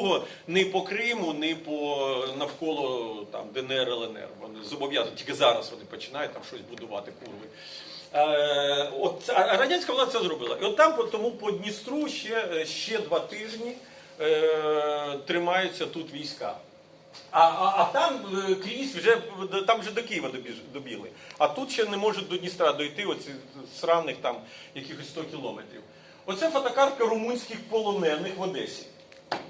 другого ні по Криму, ні по навколо там ДНР, ЛНР. Вони зобов'язані, тільки зараз вони починають там щось будувати курви. Е, от, а радянська влада це зробила. І от там по- тому по Дністру ще, ще два тижні е, тримаються тут війська. А, а, а там е, крізь вже там вже до Києва добігли. А тут ще не можуть до Дністра дойти оці сраних там якихось 100 кілометрів. Оце фотокартка румунських полонених в Одесі.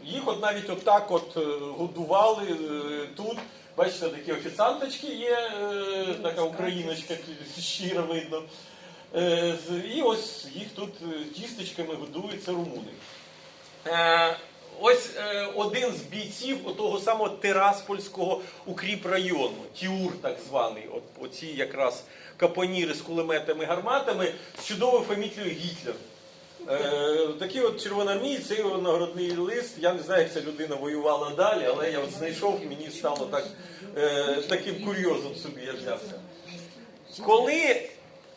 Їх от навіть отак от е, годували е, тут. Бачите, такі офіціанточки є, е, така україночка щиро видно. І ось їх тут тістечками годують, це румуни. Ось один з бійців того самого Тераспольського укріпрайону, Тіур так званий, оці якраз капоніри з кулеметами гарматами з чудовою фамілією Гітлер. Е, такий от червоноармієць, це його нагородний лист. Я не знаю, як ця людина воювала далі, але я от знайшов, мені стало так, е, таким курйозом собі я взявся. Коли,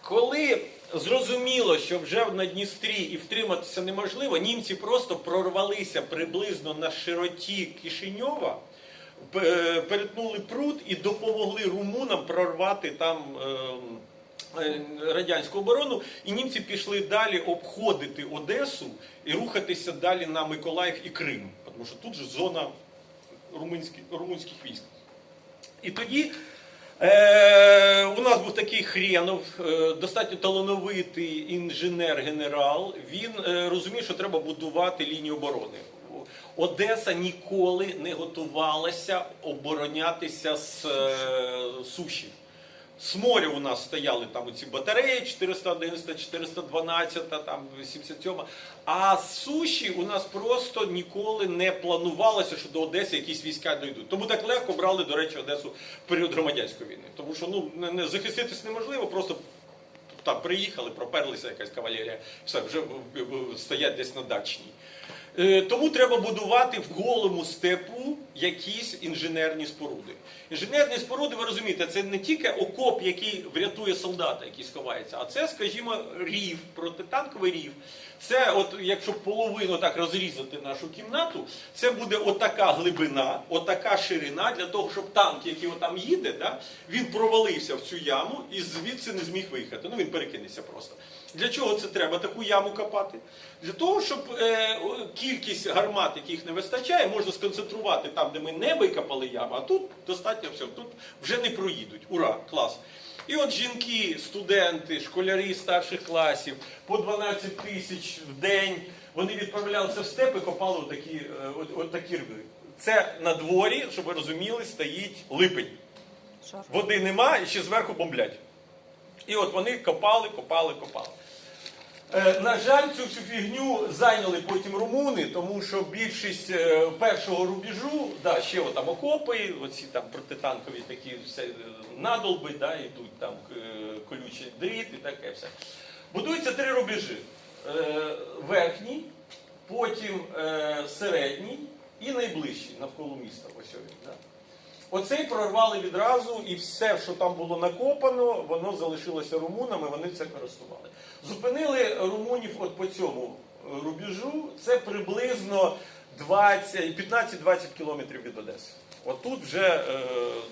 коли зрозуміло, що вже на Дністрі і втриматися неможливо, німці просто прорвалися приблизно на широті Кишиньова, е, перетнули пруд і допомогли румунам прорвати там. е, е, Радянську оборону, і німці пішли далі обходити Одесу і рухатися далі на Миколаїв і Крим, тому що тут же зона румунських, румунських військ. І тоді е, у нас був такий Хренов, е, достатньо талановитий інженер-генерал. Він е, розумів, що треба будувати лінію оборони. Одеса ніколи не готувалася оборонятися з е, суші. З моря у нас стояли там ці батареї 411, 412, там 87. А з суші у нас просто ніколи не планувалося, що до Одеси якісь війська дійдуть. Тому так легко брали, до речі, Одесу в період громадянської війни. Тому що ну не, не захиститись неможливо, просто там приїхали, проперлися якась кавалерія, все вже стоять десь на дачній. Е, Тому треба будувати в голому степу якісь інженерні споруди. Інженерні споруди, ви розумієте, це не тільки окоп, який врятує солдата, який сховається, а це, скажімо, рів, протитанковий рів. Це, от якщо половину так розрізати нашу кімнату, це буде отака глибина, отака ширина для того, щоб танк, який там їде, да, він провалився в цю яму і звідси не зміг виїхати. Ну він перекинеться просто. Для чого це треба таку яму копати? Для того, щоб е, кількість гармат, яких не вистачає, можна сконцентрувати там, де ми не викопали яму, а тут достатньо всього. Тут вже не проїдуть. Ура, клас. І от жінки, студенти, школярі старших класів по 12 тисяч в день, вони відправлялися в степи, копали отакі, е, от, от такі рви. Це на дворі, щоб ви розуміли, стоїть липень. Води нема і ще зверху бомблять. І от вони копали, копали, копали. Е, На жаль, цю всю фігню зайняли потім румуни, тому що більшість е, першого рубежу, да, ще там окопи, оці там протитанкові такі все, е, надолби, да, йдуть там колючий дріт і таке все. Будуються три рубежі. Верхній, потім середній і найближчий навколо міста. Ось він, да. Оцей прорвали відразу, і все, що там було накопано, воно залишилося румунами, вони це користували. Зупинили румунів от по цьому е, рубежу, це приблизно 20 15-20 кілометрів від Одеси. Отут вже е,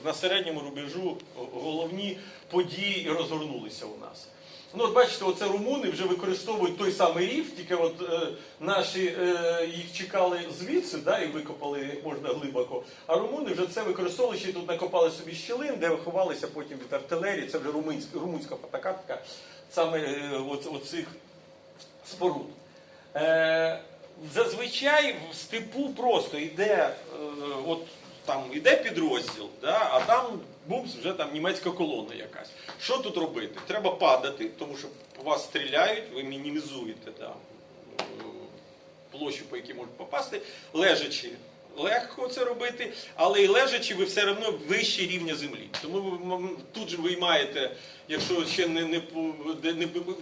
на середньому рубежу головні події розгорнулися у нас. Ну, от бачите, оце румуни вже використовують той самий рів, тільки от е, наші е, їх чекали звідси, да, і викопали як можна глибоко. А румуни вже це використовували, ще тут накопали собі щілин, де ховалися потім від артилерії. Це вже румунська, румунська фотокартка саме е, оц- оцих споруд. Е, зазвичай в степу просто йде, е, от там іде підрозділ, да, а там бумс, вже там німецька колона якась. Що тут робити? Треба падати, тому що по вас стріляють, ви мінімізуєте е, площу, по якій можуть попасти, лежачи. Легко це робити, але і лежачи, ви все одно вище рівня землі. Тому тут же ви маєте, якщо ще не, не,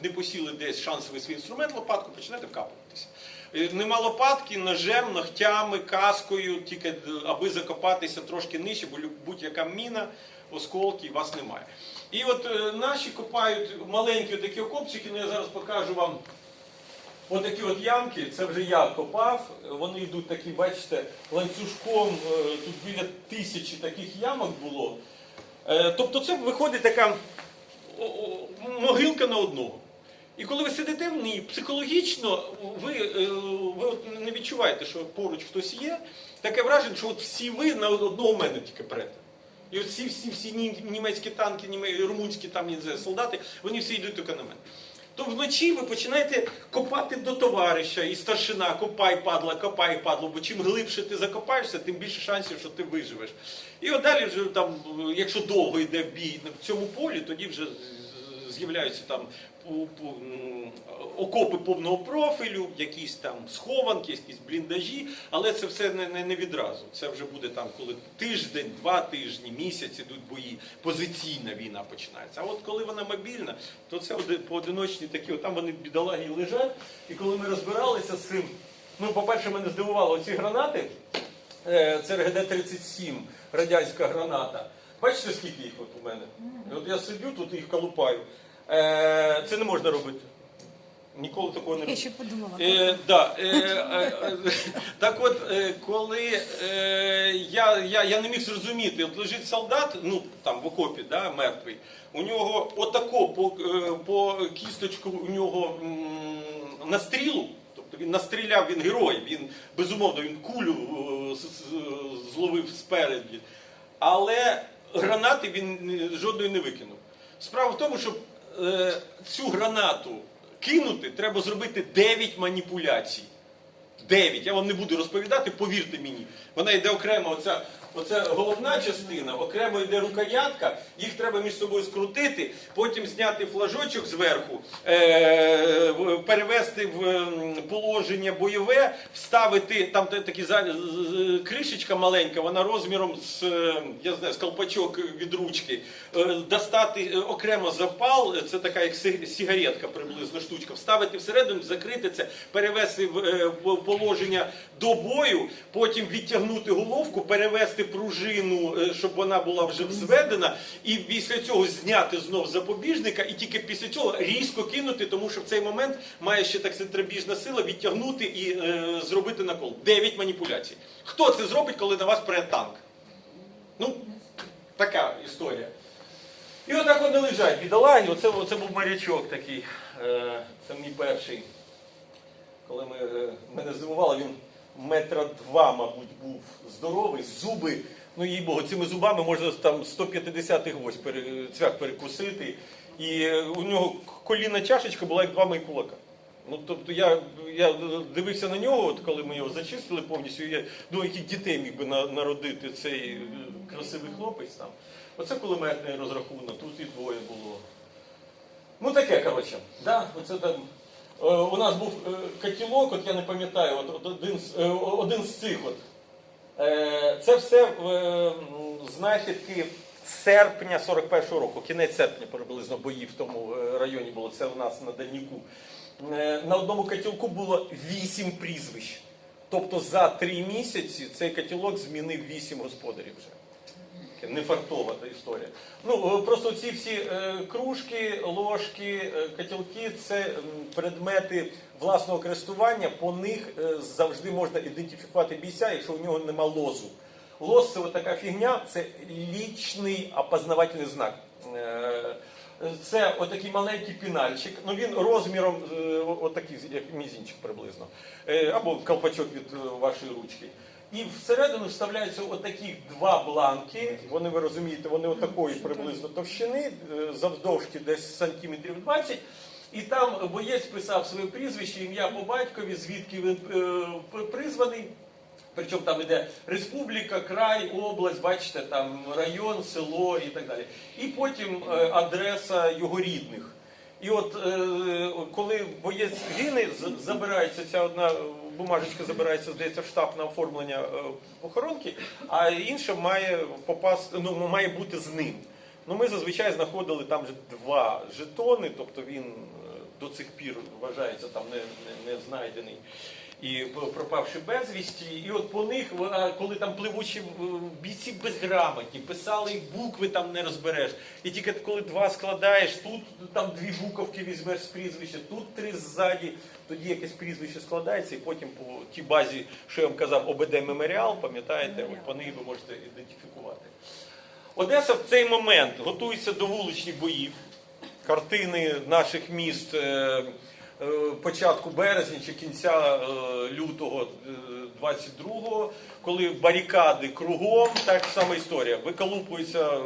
не, посіли десь шансовий свій інструмент, лопатку почнете вкапуватися. Е, Нема лопатки, ножем, ногтями, каскою, тільки аби закопатися трошки нижче, бо будь-яка міна, осколки, вас немає. І от е, наші копають маленькі такі окопчики, ну я зараз покажу вам Отакі от ямки, це вже я копав. Вони йдуть такі, бачите, ланцюжком. е, Тут біля тисячі таких ямок було. Е, Тобто це виходить така могилка на одного. І коли ви сидите в ній, психологічно ви, е, ви от не відчуваєте, що поруч хтось є. Таке враження, що от всі ви на одного мене тільки прете. І от всі, всі, всі німецькі танки, румунські там солдати, вони всі йдуть тільки на мене. То вночі ви починаєте копати до товариша, і старшина, копай, падла, копай, падло, бо чим глибше ти закопаєшся, тим більше шансів, що ти виживеш. І от далі вже там, якщо довго йде бій в цьому полі, тоді вже з'являються там м, окопи повного профілю, якісь там схованки, якісь бліндажі, але це все не, не, не відразу. Це вже буде там, коли тиждень, два тижні, місяць ідуть бої, позиційна війна починається. А от коли вона мобільна, то це поодиночні такі, от там вони бідолаги лежать. І коли ми розбиралися з цим, ну, по-перше, мене здивувало ці гранати. Е, Це РГД-37, радянська граната. Бачите, скільки їх от у мене? От я сидю тут і їх колупаю. Е, Це не можна робити. Ніколи такого не Я ще подумала. Е, да, е, е, е, так от, е, коли е, я, я, я не міг зрозуміти, от лежить солдат, ну там в окопі, да, мертвий, у нього отако по, е, по кісточку у нього м, настрілу, тобто він настріляв, він герой, він безумовно він кулю зловив спереді, але гранати він жодної не викинув. Справа в тому, щоб е, цю гранату кинути, треба зробити 9 маніпуляцій. 9. Я вам не буду розповідати, повірте мені. Вона йде окремо, оця, оця головна частина, окремо йде рукоятка, їх треба між собою скрутити, потім зняти флажочок зверху, е, перевести в положення бойове, вставити, там такі кришечка маленька, вона розміром з, е, я знаю, з колпачок від ручки, е, достати окремо запал, це така як сигаретка приблизно штучка, вставити всередину, закрити це, перевести в положення до бою, потім відтягнути головку, перевести пружину, е, щоб вона була вже взведена, і після цього зняти знов запобіжника, і тільки після цього різко кинути, тому що в цей момент має ще так центробіжна сила відтягнути і е, зробити накол. Дев'ять маніпуляцій. Хто це зробить, коли на вас прийде танк? Ну, така історія. І отак вони лежать, бідолаги. Оце, оце був морячок такий. Е, це мій перший. Коли ми, е, мене здивувало, він метра два, мабуть, був здоровий, зуби. Ну, їй Богу, цими зубами можна там 150 гвоздь цвях перекусити. І е, у нього колінна чашечка була як два мої кулака. Ну, тобто я, я дивився на нього, от коли ми його зачистили повністю, я думаю, яких дітей міг би на- народити цей е, красивий хлопець там. Оце кулеметний розрахунок, тут і двоє було. Ну таке, коротше. Да? Оце там. Е, у нас був е, котілок, от я не пам'ятаю, от, один, з- е, один з цих. От. Це все знахідки серпня 41-го року, кінець серпня приблизно бої в тому районі було, це у нас на Дальніку. Е, на одному котілку було 8 прізвищ. Тобто за 3 місяці цей котілок змінив 8 господарів вже. Таке Нефартова та історія. Ну е, просто ці всі е, кружки, ложки, е, котілки це предмети власного користування. По них завжди можна ідентифікувати бійця, якщо у нього нема лозу. Лоз це така фігня, це лічний опознавательний знак. Це отакий маленький пінальчик. Ну він розміром отакий, як мізінчик приблизно, або колпачок від вашої ручки. І всередину вставляються отакі два бланки. Вони, ви розумієте, вони отакої приблизно товщини, е, завдовжки десь сантиметрів 20. І там боєць писав своє прізвище, ім'я по батькові, звідки він е, призваний. Причому там іде республіка, край, область, бачите, там район, село і так далі. І потім е, адреса його рідних. І от е, коли боєць гине, забирається ця одна бумажечка, забирається, здається, в штаб на оформлення е, похоронки, а інша має попасти, ну має бути з ним. Ну ми зазвичай знаходили там же два жетони, тобто він е, до цих пір вважається там не, не, не знайдений. І пропавши безвісті. І от по них, коли там пливучі е, бійці безграмотні, писали букви там не розбереш. І тільки коли два складаєш, тут там дві буковки візьмеш з прізвища, тут три ззаді, тоді якесь прізвище складається, і потім по тій базі, що я вам казав, ОБД меморіал, пам'ятаєте, по ній ви можете ідентифікувати. Одеса в цей момент готується до вуличних боїв. Картини наших міст е, е, початку березня чи кінця е, лютого е, 22-го, коли барикади кругом, так сама історія. Виколупується е,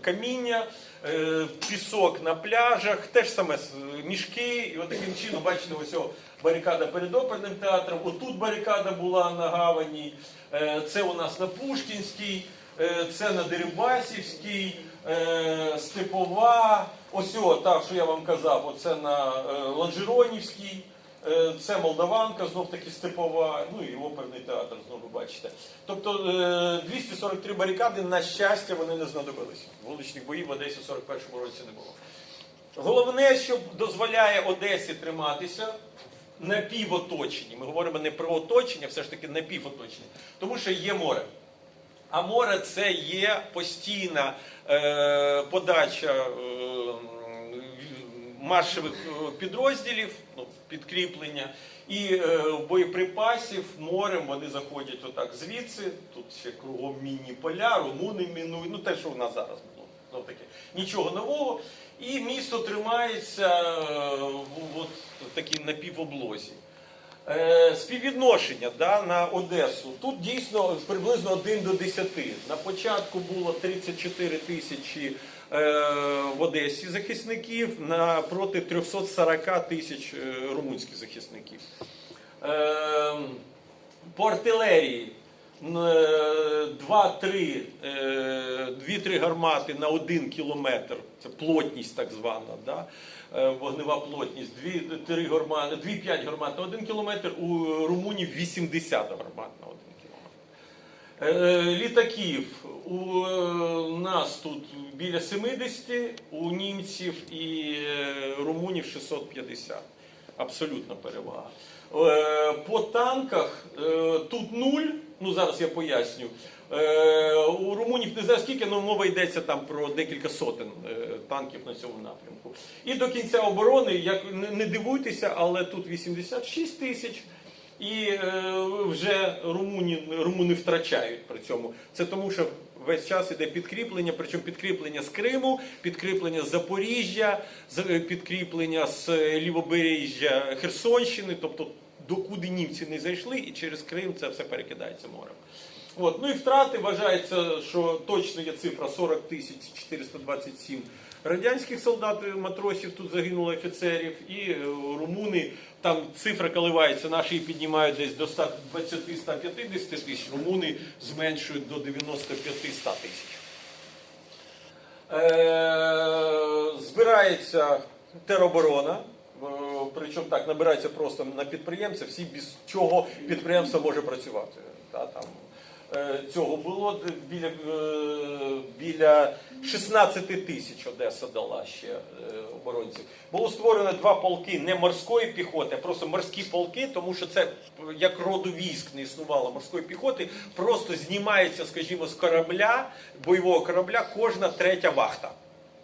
каміння, е, пісок на пляжах, те ж саме мішки. І от таким чином, бачите, ось барикада перед оперним театром. Отут барикада була на гавані, е, це у нас на Пушкінській. Е, Це на Дерибасівській, е, Степова, ось о, та, що я вам казав, оце на е, Ланжеронівській, е, це Молдаванка, знов таки Степова, ну і оперний театр, знову бачите. Тобто е, 243 барикади, на щастя, вони не знадобилися. Вуличних боїв в Одесі в 41-му році не було. Головне, що дозволяє Одесі триматися напівоточенні. Ми говоримо не про оточення, все ж таки напівоточення, тому що є море. А море це є постійна е, подача е, маршових е, підрозділів, ну, підкріплення і е, боєприпасів морем вони заходять отак звідси. Тут ще кругом мінні поля, румуни мінують, ну те, що в нас зараз було. Знов таки, нічого нового. І місто тримається е, в от такій напівоблозі. Е, співвідношення да, на Одесу. Тут дійсно приблизно 1 до 10. На початку було 34 тисячі е, в Одесі захисників на проти 340 тисяч е, румунських захисників. Е, по артилерії е, 2-3 е, гармати на 1 кілометр. Це плотність так звана. Да? Е, Вогнева плотність. 2-3 гармати, 2-5 гармат на 1 кілометр. У румунів 80 гармат на 1 кілометр. Е, Літаків у е, нас тут біля 70, у німців і е, румунів 650. Абсолютна перевага. Е, По танках е, тут нуль, ну зараз я поясню. Е, У румунів не знаю скільки, але мова йдеться там про декілька сотень е, танків на цьому напрямку. І до кінця оборони, як не- дивуйтеся, але тут 86 тисяч. І е, вже румуні, румуни втрачають при цьому. Це тому, що весь час іде підкріплення, причому підкріплення з Криму, підкріплення з Запоріжжя, е, підкріплення з е, лівобережжя Херсонщини, тобто докуди німці не зайшли, і через Крим це все перекидається морем. От. Ну і втрати вважається, що точно є цифра 40 тисяч 427 радянських солдат, матросів тут загинуло офіцерів, і е, румуни, там цифра коливається, наші піднімають десь до 120-150 тисяч, румуни зменшують до 95-100 тисяч. Е, збирається тероборона. е, Причому так набирається просто на підприємця, всі без чого підприємство може працювати. Та, там, е, цього було біля, е, біля 16 тисяч Одеса дала ще е, оборонців. Було створено два полки не морської піхоти, а просто морські полки, тому що це е, як роду військ не існувало морської піхоти, просто знімається, скажімо, з корабля, бойового корабля кожна третя вахта.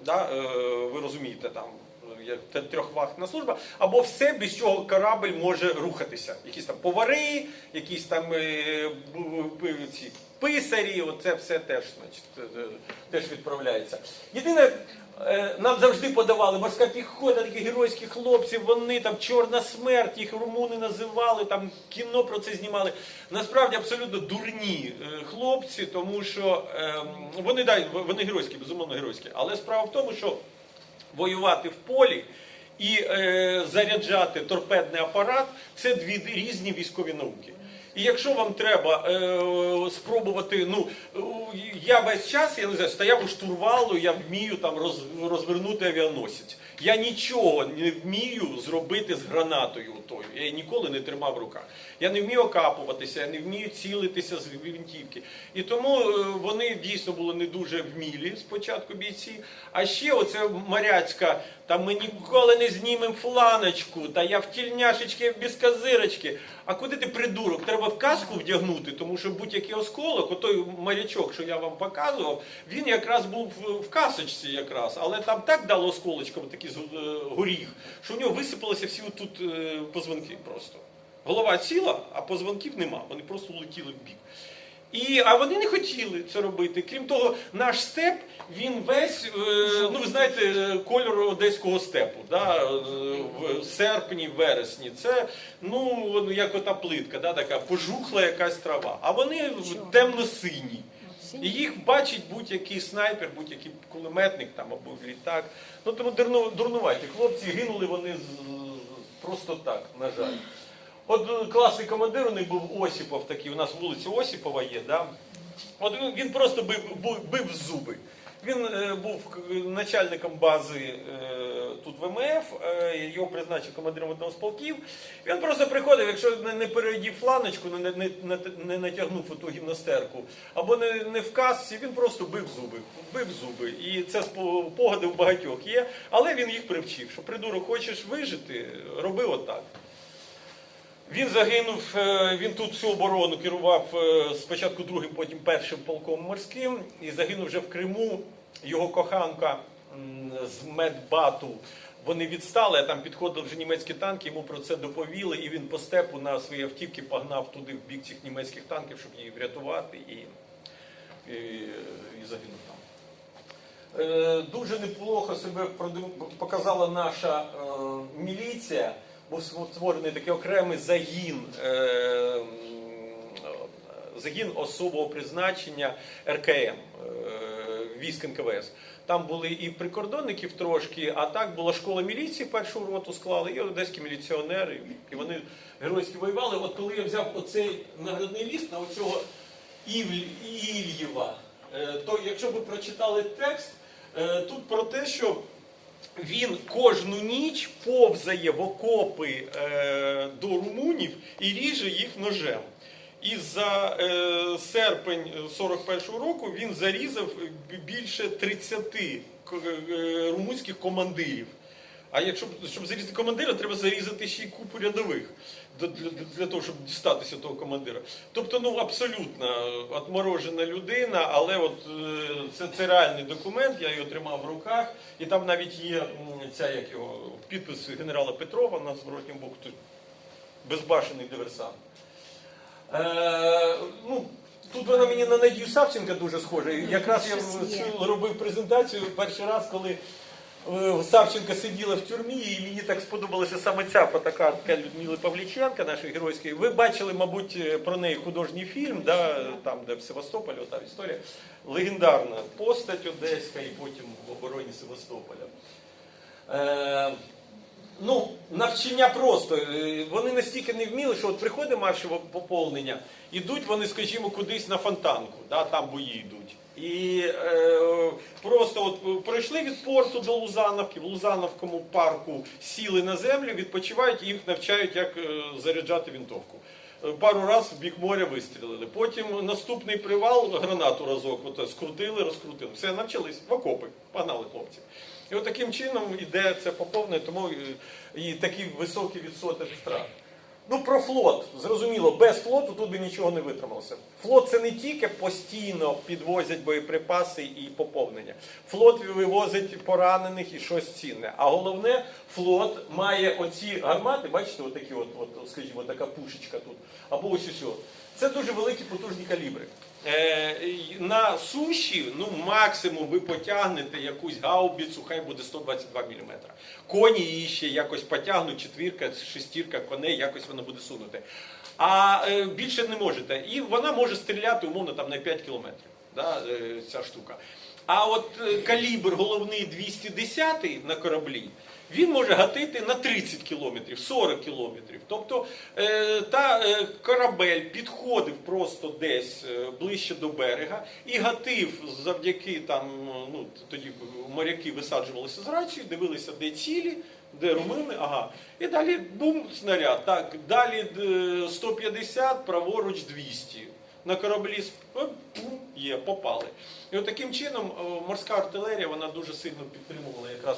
Да? Е, ви розумієте, там е, трьохвахтна служба, або все, без чого корабль може рухатися. Якісь там повари, якісь там е, ці писарі, оце все теж, значить, е, е, теж відправляється. Єдине, нам завжди подавали морська піхота, такі геройські хлопці, вони там чорна смерть, їх румуни називали, там кіно про це знімали. Насправді абсолютно дурні хлопці, тому що ем, вони вони геройські, безумовно геройські. Але справа в тому, що воювати в полі і е, заряджати торпедний апарат це дві різні військові науки. І якщо вам треба е, спробувати, ну я весь час я не знаю, стояв у штурвалу, я вмію там роз, розвернути авіаносець. Я нічого не вмію зробити з гранатою тою. Я її ніколи не тримав в руках. Я не вмію окапуватися, я не вмію цілитися з гвинтівки. І тому е, вони дійсно були не дуже вмілі спочатку бійці. А ще оце моряцька Та ми ніколи не знімемо фланочку, та я в тільняшечки без козирочки. А куди ти придурок? Треба в каску вдягнути, тому що будь-який осколок, отой морячок, що я вам показував, він якраз був в- касочці якраз, але там так дало осколочком такий з- е, горіх, що в нього висипалися всі тут позвонки просто. Голова ціла, а позвонків нема. Вони просто летіли в бік. І, а вони не хотіли це робити. Крім того, наш степ, він весь, е, ну ви знаєте, е, кольор одеського степу, да, е, в серпні, вересні. Це ну, як ота плитка, да, така пожухла якась трава. А вони темно-сині. І їх бачить будь-який снайпер, будь-який кулеметник там або літак. Ну тому дурну- дурнуваті. Хлопці гинули вони просто так, на жаль. От е, класний командир у них був Осіпов такий, у нас вулиця Осіпова є, да? От він, просто бив, бив зуби. Він е, був начальником бази е, тут ВМФ, е, його призначив командиром одного з полків. Він просто приходив, якщо не, переодів фланочку, не, не, не, не натягнув ту гімнастерку, або не, не в касці, він просто бив зуби. Бив зуби. І це спо- погади в багатьох є. Але він їх привчив, що придурок, хочеш вижити, роби отак. Він загинув, е, він тут всю оборону керував е, спочатку другим, потім першим полком морським і загинув вже в Криму. Його коханка з медбату. Вони відстали, а там підходили вже німецькі танки, йому про це доповіли, і він по степу на свої автівки погнав туди в бік цих німецьких танків, щоб її врятувати, і, і, і загинув там. Е, Дуже неплохо себе показала наша міліція. Був створений такий окремий загін, е, загін особового призначення РКМ, е, військ НКВС. Там були і прикордонників трошки, а так була школа міліції, першу роту склали, і одеські міліціонери. І вони геройськи воювали. От коли я взяв оцей наградний ліст на оцього Ільєва, е, то якщо ви прочитали текст, тут про те, що він кожну ніч повзає в окопи е, до румунів і ріже їх ножем. І за е, серпень 41-го року він зарізав більше 30 е, румунських командирів. А якщо щоб зарізати командира, треба зарізати ще й купу рядових для, для, для того, щоб дістатися того командира. Тобто, ну абсолютно отморожена людина, але от е, це, це реальний документ, я його тримав в руках, і там навіть є ця як його підпис генерала Петрова на зворотньому боку. Тут безбашений диверсант. Е, ну, тут вона мені на Надію Савченка дуже схожа. Якраз я робив презентацію перший раз, коли е, Савченка сиділа в тюрмі, і мені так сподобалася саме ця фотокартка Людмили Павліченка, нашої геройської. Ви бачили, мабуть, е, про неї художній фільм, да, там, де в Севастополі, ота історія. Легендарна постать одеська і потім в обороні Севастополя. Е, Ну, навчання просто. Е, Вони настільки не вміли, що от приходить маршове поповнення, ідуть вони, скажімо, кудись на фонтанку, да, там бої йдуть. І е, просто от пройшли від порту до Лузановки, в Лузановському парку сіли на землю, відпочивають і їх навчають, як е, заряджати вінтовку. Е, Пару раз в бік моря вистрілили. Потім наступний привал, гранату разок, от, скрутили, розкрутили. Все, навчились в окопи, погнали хлопців. І от таким чином іде це поповнення, тому і, і такий високий відсоток втрат. Ну, про флот. Зрозуміло, без флоту тут би нічого не витрималося. Флот це не тільки постійно підвозять боєприпаси і поповнення. Флот вивозить поранених і щось цінне. А головне, флот має оці гармати, бачите, отакі, от, от, скажімо, така пушечка тут, або ось ось. Це дуже великі потужні калібри. Е, на суші, ну максимум ви потягнете якусь гаубіцу, хай буде 122 мм. Коні її ще якось потягнуть, четвірка, шестірка коней, якось вона буде сунути. А е, більше не можете. І вона може стріляти умовно там на 5 кілометрів. Да, е, ця штука. А от калібр головний 210 на кораблі, він може гатити на 30 кілометрів, 40 кілометрів. Тобто е, та е, корабель підходив просто десь е, ближче до берега і гатив завдяки там, ну тоді моряки висаджувалися з рації, дивилися, де цілі. Де румини, ага. І далі бум, снаряд. Так, далі е, 150, праворуч 200. На кораблі пум, є, попали. І от таким чином морська артилерія вона дуже сильно підтримувала якраз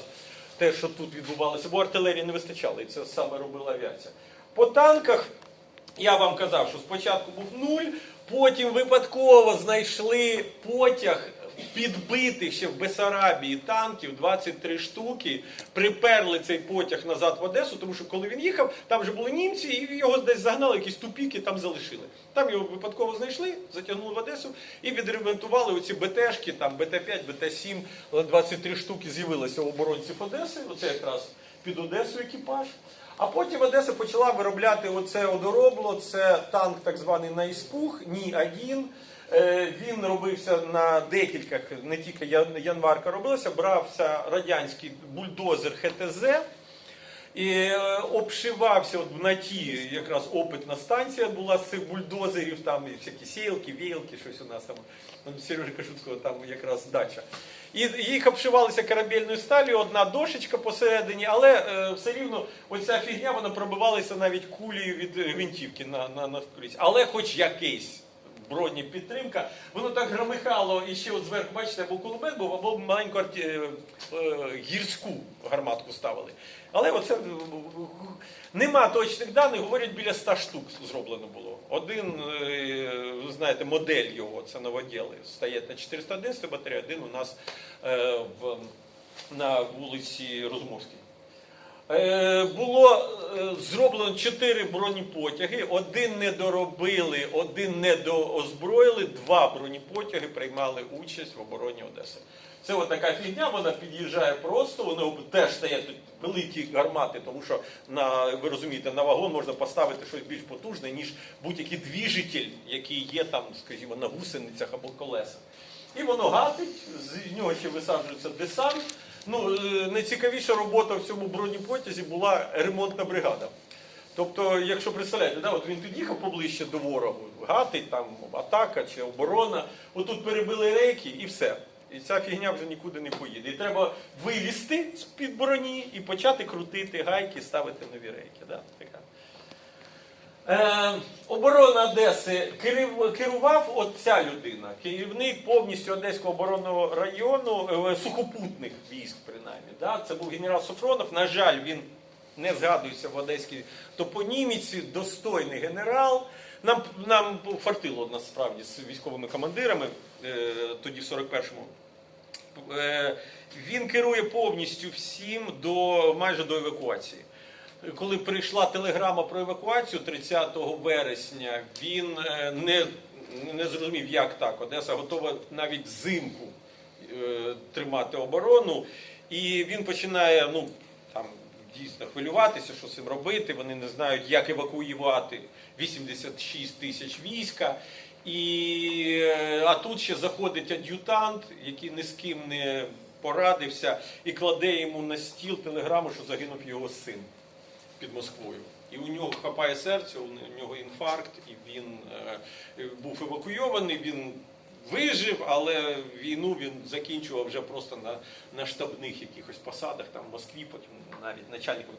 те, що тут відбувалося, бо артилерії не вистачало, і це саме робила авіація. По танках я вам казав, що спочатку був нуль, потім випадково знайшли потяг підбитих ще в Бесарабії танків 23 штуки, приперли цей потяг назад в Одесу, тому що коли він їхав, там вже були німці, і його десь загнали, якісь тупіки там залишили. Там його випадково знайшли, затягнули в Одесу і відремонтували оці БТшки, там БТ-5, БТ-7, 23 штуки з'явилися у оборонців Одеси, оце якраз під Одесу екіпаж. А потім Одеса почала виробляти оце одоробло, це танк так званий на іспух, Ні-1. Е, Він робився на декількох, не тільки Январка робилася, брався радянський бульдозер ХТЗ. І е, обшивався от в НАТІ, якраз опитна станція була з цих бульдозерів, там і всякі сілки, вілки, щось у нас там. Сережа Кашуцького там якраз дача. І їх обшивалися корабельною сталью, одна дошечка посередині, але е, все рівно оця фігня вона пробивалася навіть кулею від гвинтівки на, на, на скорість. Але хоч якийсь бронепідтримка, воно так громихало і ще от зверху, бачите, або кулемет був, або маленьку арті... е, е, гірську гарматку ставили. Але оце е, нема точних даних, говорять, біля 100 штук зроблено було. Один, знаєте, модель його, це новоділи, стоять на 411 батареї, один у нас в, на вулиці Розмовській. Е, Було е, зроблено чотири бронепотяги, один не доробили, один не доозброїли, два бронепотяги приймали участь в обороні Одеси. Це от така фігня, вона під'їжджає просто, вони теж стоять тут великі гармати, тому що на ви розумієте, на вагон можна поставити щось більш потужне, ніж будь-який двіжитель, який є там, скажімо, на гусеницях або колесах. І воно гатить, з нього ще висаджується десант. Ну, е, найцікавіша робота в цьому бронепотязі була ремонтна бригада. Тобто, якщо представляєте, да, от він під'їхав поближче до ворогу, гатить там атака чи оборона, отут перебили рейки і все. І ця фігня вже нікуди не поїде. І треба вилізти з-під броні і почати крутити гайки, ставити нові рейки. Да? Така. Е, оборона Одеси керів- керував от ця людина, керівник повністю Одеського оборонного району, е, сухопутних військ, принаймні. Да? Це був генерал Софронов. На жаль, він не згадується в одеській топоніміці, достойний генерал. Нам, нам фартило насправді з військовими командирами е, тоді в 41-му. Е, він керує повністю всім до майже до евакуації. Коли прийшла телеграма про евакуацію 30 вересня, він е, не, не зрозумів, як так. Одеса готова навіть взимку е, тримати оборону. І він починає ну, там, дійсно хвилюватися, що з цим робити. Вони не знають, як евакуювати 86 тисяч війська. І, е, а тут ще заходить ад'ютант, який ні з ким не порадився, і кладе йому на стіл телеграму, що загинув його син під Москвою. І у нього хапає серце, у нього інфаркт, і він е, був евакуйований. Він вижив, але війну він закінчував вже просто на, на штабних якихось посадах, там в Москві, потім навіть начальником